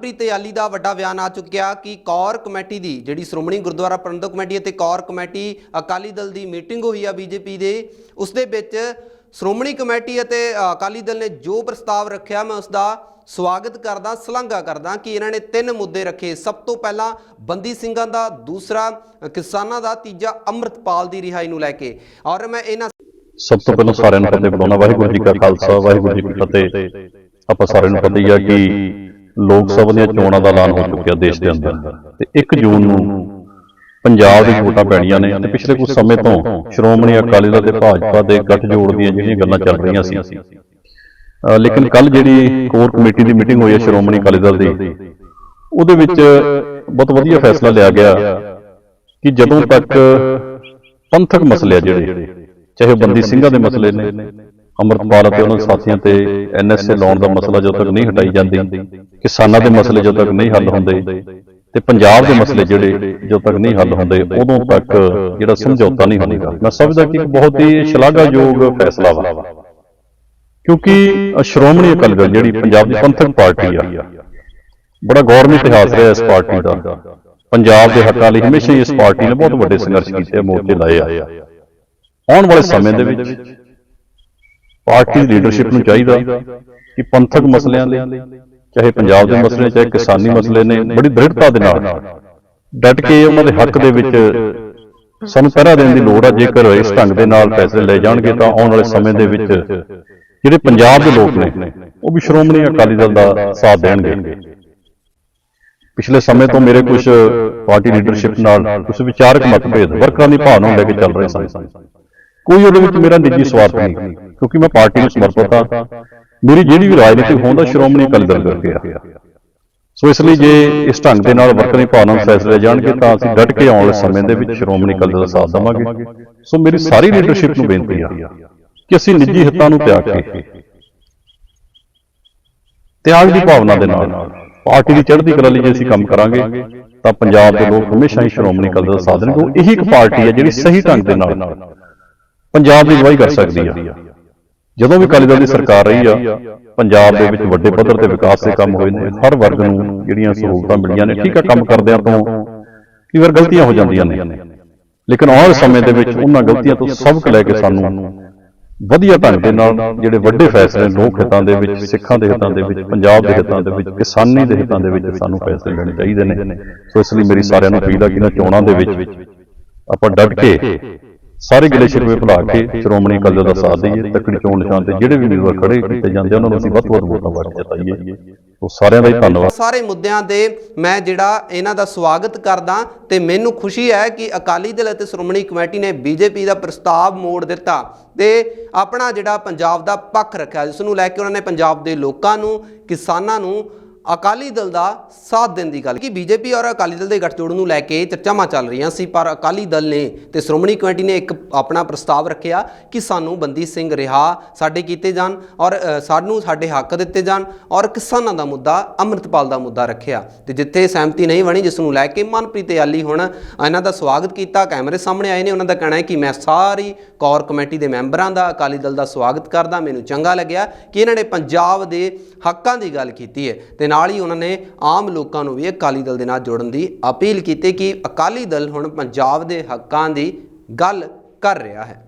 ਪ੍ਰੀਤ ਯਾਲੀ ਦਾ ਵੱਡਾ ਬਿਆਨ ਆ ਚੁੱਕਿਆ ਕਿ ਕੌਰ ਕਮੇਟੀ ਦੀ, ਜਿਹੜੀ ਸ਼੍ਰੋਮਣੀ ਗੁਰਦੁਆਰਾ ਪ੍ਰਬੰਧਕ ਕਮੇਟੀ ਅਤੇ ਕੌਰ ਕਮੇਟੀ ਅਕਾਲੀ ਦਲ ਦੀ ਮੀਟਿੰਗ ਹੋਈ ਆ ਬੀਜੇਪੀ ਦੇ ਉਸ ਦੇ ਵਿੱਚ ਸ਼੍ਰੋਮਣੀ ਕਮੇਟੀ ਅਤੇ ਅਕਾਲੀ ਦਲ ਨੇ ਜੋ ਪ੍ਰਸਤਾਵ ਰੱਖਿਆ, ਮੈਂ ਉਸ ਦਾ ਸਵਾਗਤ ਕਰਦਾ, ਸ਼ਲਾਘਾ ਕਰਦਾ ਕਿ ਇਹਨਾਂ ਨੇ ਤਿੰਨ ਮੁੱਦੇ ਰੱਖੇ। ਸਭ ਤੋਂ ਪਹਿਲਾਂ ਬੰਦੀ ਸਿੰਘਾਂ ਦਾ, ਦੂਸਰਾ ਕਿਸਾਨਾਂ ਦਾ, ਤੀਜਾ ਅੰਮ੍ਰਿਤਪਾਲ ਦੀ ਰਿਹਾਈ ਨੂੰ ਲੈ ਕੇ। ਔਰ ਮੈਂ ਇਹਨਾਂ ਸਭ ਤੋਂ ਪਹਿਲਾਂ ਸਾਰਿਆਂ ਨੂੰ ਫਤਿਹ ਬੁਲਾਉਣਾ। ਵਾਹਿਗੁਰੂ ਜੀ ਕਾ ਖਾਲਸਾ, ਵਾਹਿਗੁਰੂ ਜੀ ਕੀ ਫਤਿਹ। ਆਪਾਂ ਸਾਰਿਆਂ ਨੂੰ ਪਤਾ ਆ ਕਿ ਲੋਕ ਸਭਾ ਦੀਆਂ ਚੋਣਾਂ ਦਾ ਐਲਾਨ ਹੋ ਚੁੱਕਿਆ ਦੇਸ਼ ਦੇ ਅੰਦਰ। ਤੇ 1 ਜੂਨ ਨੂੰ ਪੰਜਾਬ ਦੀ ਵੋਟਾਂ ਪੈਣੀਆਂ ਨੇ। ਤੇ ਪਿਛਲੇ ਕੁਝ ਸਮੇਂ ਤੋਂ ਸ਼੍ਰੋਮਣੀ ਅਕਾਲੀ ਦਲ ਤੇ ਭਾਜਪਾ ਦੇ ਗੱਠਜੋੜ ਦੀਆਂ ਜਿਹੜੀਆਂ ਗੱਲਾਂ ਚੱਲ ਰਹੀਆਂ ਸੀ। ਲੇਕਿਨ ਕੱਲ ਜਿਹੜੀ ਕੋਰ ਕਮੇਟੀ ਦੀ ਮੀਟਿੰਗ ਹੋਈ ਹੈ ਸ਼੍ਰੋਮਣੀ ਅਕਾਲੀ ਦਲ ਦੀ ਉਹਦੇ ਵਿੱਚ ਬਹੁਤ ਵਧੀਆ ਫੈਸਲਾ ਲਿਆ ਗਿਆ ਕਿ ਜਦੋਂ ਤੱਕ ਪੰਥਕ ਮਸਲੇ ਜਿਹੜੇ ਚਾਹੇ ਬੰਦੀ ਸਿੰਘਾਂ ਦੇ ਮਸਲੇ ਨੇ ਅੰਮ੍ਰਿਤਪਾਲ ਅਤੇ ਉਹਨਾਂ ਦੇ ਸਾਥੀਆਂ ਤੇ ਐਨਐਸਏ ਲਾਉਣ ਦਾ ਮਸਲਾ ਜਦੋਂ ਤੱਕ ਨਹੀਂ ਹਟਾਈ ਜਾਂਦੀ ਕਿਸਾਨਾਂ ਦੇ ਮਸਲੇ ਜਦੋਂ ਤੱਕ ਨਹੀਂ ਹੱਲ ਹੁੰਦੇ ਤੇ ਪੰਜਾਬ ਦੇ ਮਸਲੇ ਜਿਹੜੇ ਜਦੋਂ ਤੱਕ ਨਹੀਂ ਹੱਲ ਹੁੰਦੇ ਉਦੋਂ ਤੱਕ ਜਿਹੜਾ ਸਮਝੌਤਾ ਨਹੀਂ ਹੋਵੇਗਾ ਮੈਂ ਸਮਝਦਾ ਕਿ ਇੱਕ ਬਹੁਤ ਹੀ ਸ਼ਲਾਘਾਯੋਗ ਫੈਸਲਾ ਵਾ। ਕਿਉਂਕਿ ਸ਼੍ਰੋਮਣੀ ਅਕਾਲੀ ਦਲ ਜਿਹੜੀ ਪੰਜਾਬ ਦੀ ਪੰਥਕ ਪਾਰਟੀ ਆ ਬੜਾ ਗੌਰਵ ਇਤਿਹਾਸ ਰਿਹਾ ਇਸ ਪਾਰਟੀ ਦਾ। ਪੰਜਾਬ ਦੇ ਹੱਕਾਂ ਲਈ ਹਮੇਸ਼ਾ ਹੀ ਇਸ ਪਾਰਟੀ ਨੇ ਬਹੁਤ ਵੱਡੇ ਸੰਘਰਸ਼ ਕੀਤੇ ਮੋਰਚੇ ਲਾਏ ਆ। ਆਉਣ ਵਾਲੇ ਸਮੇਂ ਦੇ ਵਿੱਚ ਪਾਰਟੀ ਦੀ ਲੀਡਰਸ਼ਿਪ ਨੂੰ ਚਾਹੀਦਾ ਕਿ ਪੰਥਕ ਮਸਲਿਆਂ ਲਈ ਚਾਹੇ ਪੰਜਾਬ ਦੇ ਮਸਲੇ, ਚਾਹੇ ਕਿਸਾਨੀ ਮਸਲੇ ਨੇ, ਬੜੀ ਦ੍ਰਿੜਤਾ ਦੇ ਨਾਲ ਡਟ ਕੇ ਉਹਨਾਂ ਦੇ ਹੱਕ ਦੇ ਵਿੱਚ ਸਾਨੂੰ ਪਹਿਰਾ ਦੇਣ ਦੀ ਲੋੜ ਹੈ ਜੇਕਰ ਇਸ ਢੰਗ ਦੇ ਨਾਲ ਫੈਸਲੇ ਲਏ ਜਾਣਗੇ ਤਾਂ ਆਉਣ ਵਾਲੇ ਸਮੇਂ ਦੇ ਵਿੱਚ ਜਿਹੜੇ ਪੰਜਾਬ ਦੇ ਲੋਕ ਨੇ, ਉਹ ਵੀ ਸ਼੍ਰੋਮਣੀ ਅਕਾਲੀ ਦਲ ਦਾ ਸਾਥ ਦੇਣਗੇ। ਪਿਛਲੇ ਸਮੇਂ ਤੋਂ ਮੇਰੇ ਕੁਝ ਪਾਰਟੀ ਲੀਡਰਸ਼ਿਪ ਨਾਲ ਕੁਝ ਵਿਚਾਰਕ ਮਤਭੇਦ, ਵਰਕਰਾਂ ਦੀ ਭਾਵਨਾ ਲੈ ਕੇ ਚੱਲ ਰਹੇ ਸਨ। ਕੋਈ ਉਹਦੇ ਵਿੱਚ ਮੇਰਾ ਨਿੱਜੀ ਸਵਾਰਥ ਨਹੀਂ। ਕਿਉਂਕਿ ਮੈਂ ਪਾਰਟੀ ਨੂੰ ਸਮਰਪਿਤ ਹਾਂ ਮੇਰੀ ਜਿਹੜੀ ਵੀ ਰਾਜਨੀਤਿਕ ਹੋਂਦ ਆ, ਸ਼੍ਰੋਮਣੀ ਅਕਾਲੀ ਦਲ ਕਰਕੇ ਆ। ਸੋ ਇਸ ਲਈ ਜੇ ਇਸ ਢੰਗ ਦੇ ਨਾਲ ਵਰਕਰ ਦੀ ਭਾਵਨਾ ਨੂੰ ਫੈਸਲੇ ਜਾਣਗੇ ਤਾਂ ਅਸੀਂ ਡਟ ਕੇ ਆਉਣ ਵਾਲੇ ਸਮੇਂ ਦੇ ਵਿੱਚ ਸ਼੍ਰੋਮਣੀ ਅਕਾਲੀ ਦਲ ਦਾ ਸਾਥ ਦੇਵਾਂਗੇ। ਸੋ ਮੇਰੀ ਸਾਰੀ ਲੀਡਰਸ਼ਿਪ ਨੂੰ ਬੇਨਤੀ ਆ ਕਿ ਅਸੀਂ ਨਿੱਜੀ ਹਿੱਤਾਂ ਨੂੰ ਤਿਆਗ ਕੇ ਤਿਆਗ ਦੀ ਭਾਵਨਾ ਦੇ ਨਾਲ ਪਾਰਟੀ ਦੀ ਚੜ੍ਹਦੀ ਕਲਾ ਲਈ ਜੇ ਅਸੀਂ ਕੰਮ ਕਰਾਂਗੇ, ਤਾਂ ਪੰਜਾਬ ਦੇ ਲੋਕ ਹਮੇਸ਼ਾ ਹੀ ਸ਼੍ਰੋਮਣੀ ਅਕਾਲੀ ਦਲ ਦਾ ਸਾਥ ਦੇਣਗੇ। ਉਹ ਇਹੀ ਇੱਕ ਪਾਰਟੀ ਹੈ ਜਿਹੜੀ ਸਹੀ ਢੰਗ ਦੇ ਨਾਲ ਪੰਜਾਬ ਦੀ ਅਗਵਾਈ ਕਰ ਸਕਦੀ ਆ। ਜਦੋਂ ਵੀ ਅਕਾਲੀ ਦਲ ਦੀ ਸਰਕਾਰ ਰਹੀ ਆ ਪੰਜਾਬ ਦੇ ਵਿੱਚ ਵੱਡੇ ਪੱਧਰ ਤੇ ਵਿਕਾਸ ਦੇ ਕੰਮ ਹੋਏ ਨੇ, ਹਰ ਵਰਗ ਨੂੰ ਜਿਹੜੀਆਂ ਸਹੂਲਤਾਂ ਮਿਲੀਆਂ ਨੇ, ਠੀਕ ਆ, ਕੰਮ ਕਰਦਿਆਂ ਤੋਂ ਕਈ ਵਾਰ ਗਲਤੀਆਂ ਹੋ ਜਾਂਦੀਆਂ ਨੇ। ਲੇਕਿਨ ਆਉਣ ਸਮੇਂ ਦੇ ਵਿੱਚ ਉਹਨਾਂ ਗਲਤੀਆਂ ਤੋਂ ਸਬਕ ਲੈ ਕੇ ਸਾਨੂੰ ਵਧੀਆ ਢੰਗ ਦੇ ਨਾਲ ਜਿਹੜੇ ਵੱਡੇ ਫੈਸਲੇ ਲੋਕ ਹਿੱਤਾਂ ਦੇ ਵਿੱਚ, ਸਿੱਖਾਂ ਦੇ ਹਿੱਤਾਂ ਦੇ ਵਿੱਚ, ਪੰਜਾਬ ਦੇ ਹਿੱਤਾਂ ਦੇ ਵਿੱਚ, ਕਿਸਾਨੀ ਦੇ ਹਿੱਤਾਂ ਦੇ ਵਿੱਚ ਸਾਨੂੰ ਫੈਸਲੇ ਲੈਣੇ ਚਾਹੀਦੇ ਨੇ। ਸੋ ਇਸ ਲਈ ਮੇਰੀ ਸਾਰਿਆਂ ਨੂੰ ਅਪੀਲ ਆ ਕਿ ਇਹਨਾਂ ਚੋਣਾਂ ਦੇ ਵਿੱਚ ਆਪਾਂ ਡਟ ਕੇ ਸਾਰੇ ਗਿਲੇ ਸ਼ਿਕਵੇ ਭੁਲਾ ਕੇ ਸ਼੍ਰੋਮਣੀ ਅਕਾਲੀ ਦਲ ਦਾ ਸਾਥ ਦਈਏ ਤੱਕੜੀ ਚੋਣ ਨਿਸ਼ਾਨ ਤੇ ਜਿਹੜੇ ਵੀ ਉਮੀਦਵਾਰ ਖੜੇ ਕੀਤੇ ਜਾਂਦੇ ਉਹਨਾਂ ਨੂੰ ਅਸੀਂ ਵੱਧ ਵੱਧ ਵੋਟਾਂ ਕੇ ਜਿਤਾਈਏ। ਉਹ ਸਾਰਿਆਂ ਦਾ ਹੀ ਧੰਨਵਾਦ। ਸਾਰੇ ਮੁੱਦਿਆਂ ਦੇ ਮੈਂ ਜਿਹੜਾ ਇਹਨਾਂ ਦਾ ਸਵਾਗਤ ਕਰਦਾ ਤੇ ਮੈਨੂੰ ਖੁਸ਼ੀ ਹੈ ਕਿ ਅਕਾਲੀ ਦਲ ਅਤੇ ਸ਼੍ਰੋਮਣੀ ਕਮੇਟੀ ਨੇ ਬੀਜੇਪੀ ਦਾ ਪ੍ਰਸਤਾਵ ਮੋੜ ਦਿੱਤਾ ਤੇ ਆਪਣਾ ਜਿਹੜਾ ਪੰਜਾਬ ਦਾ ਪੱਖ ਰੱਖਿਆ ਜਿਸ ਨੂੰ ਲੈ ਕੇ ਉਹਨਾਂ ਨੇ ਪੰਜਾਬ ਦੇ ਲੋਕਾਂ ਨੂੰ ਕਿਸਾਨਾਂ ਨੂੰ ਅਕਾਲੀ ਦਲ ਦਾ ਸਾਥ ਦੇਣ ਦੀ ਗੱਲ ਕਿ ਬੀਜੇਪੀ ਔਰ ਅਕਾਲੀ ਦਲ ਦੇ ਗੱਠਜੋੜ ਨੂੰ ਲੈ ਕੇ ਚਰਚਾਵਾਂ ਚੱਲ ਰਹੀਆਂ ਸੀ, ਪਰ ਅਕਾਲੀ ਦਲ ਨੇ ਤੇ ਸ਼੍ਰੋਮਣੀ ਕਮੇਟੀ ਨੇ ਇੱਕ ਆਪਣਾ ਪ੍ਰਸਤਾਵ ਰੱਖਿਆ ਕਿ ਸਾਨੂੰ ਬੰਦੀ ਸਿੰਘ ਰਿਹਾ ਸਾਡੇ ਕੀਤੇ ਜਾਣ ਔਰ ਸਾਨੂੰ ਸਾਡੇ ਹੱਕ ਦਿੱਤੇ ਜਾਣ ਔਰ ਕਿਸਾਨਾਂ ਦਾ ਮੁੱਦਾ, ਅੰਮ੍ਰਿਤਪਾਲ ਦਾ ਮੁੱਦਾ ਰੱਖਿਆ। ਤੇ ਜਿੱਥੇ ਸਹਿਮਤੀ ਨਹੀਂ ਬਣੀ, ਜਿਸ ਨੂੰ ਲੈ ਕੇ ਮਨਪ੍ਰੀਤ ਯਾਲੀ ਹੁਣ ਇਹਨਾਂ ਦਾ ਸਵਾਗਤ ਕੀਤਾ, ਕੈਮਰੇ ਸਾਹਮਣੇ ਆਏ ਨੇ, ਉਹਨਾਂ ਦਾ ਕਹਿਣਾ ਹੈ ਕਿ ਮੈਂ ਸਾਰੀ ਕੋਰ ਕਮੇਟੀ ਦੇ ਮੈਂਬਰਾਂ ਦਾ, ਅਕਾਲੀ ਦਲ ਦਾ ਸਵਾਗਤ ਕਰਦਾ, ਮੈਨੂੰ ਚੰਗਾ ਲੱਗਿਆ ਕਿ ਇਹਨਾਂ ਨੇ ਪੰਜਾਬ ਦੇ ਹੱਕਾਂ ਦੀ ਗੱਲ ਕੀਤੀ ਹੈ। ਤੇ ਨਾਲ ਹੀ ਉਹਨਾਂ ਨੇ ਆਮ ਲੋਕਾਂ ਨੂੰ ਵੀ ਅਕਾਲੀ ਦਲ ਦੇ ਨਾਲ ਜੋੜਨ ਦੀ ਅਪੀਲ ਕੀਤੀ ਕਿ ਅਕਾਲੀ ਦਲ ਹੁਣ ਪੰਜਾਬ ਦੇ ਹੱਕਾਂ ਦੀ ਗੱਲ ਕਰ ਰਿਹਾ ਹੈ।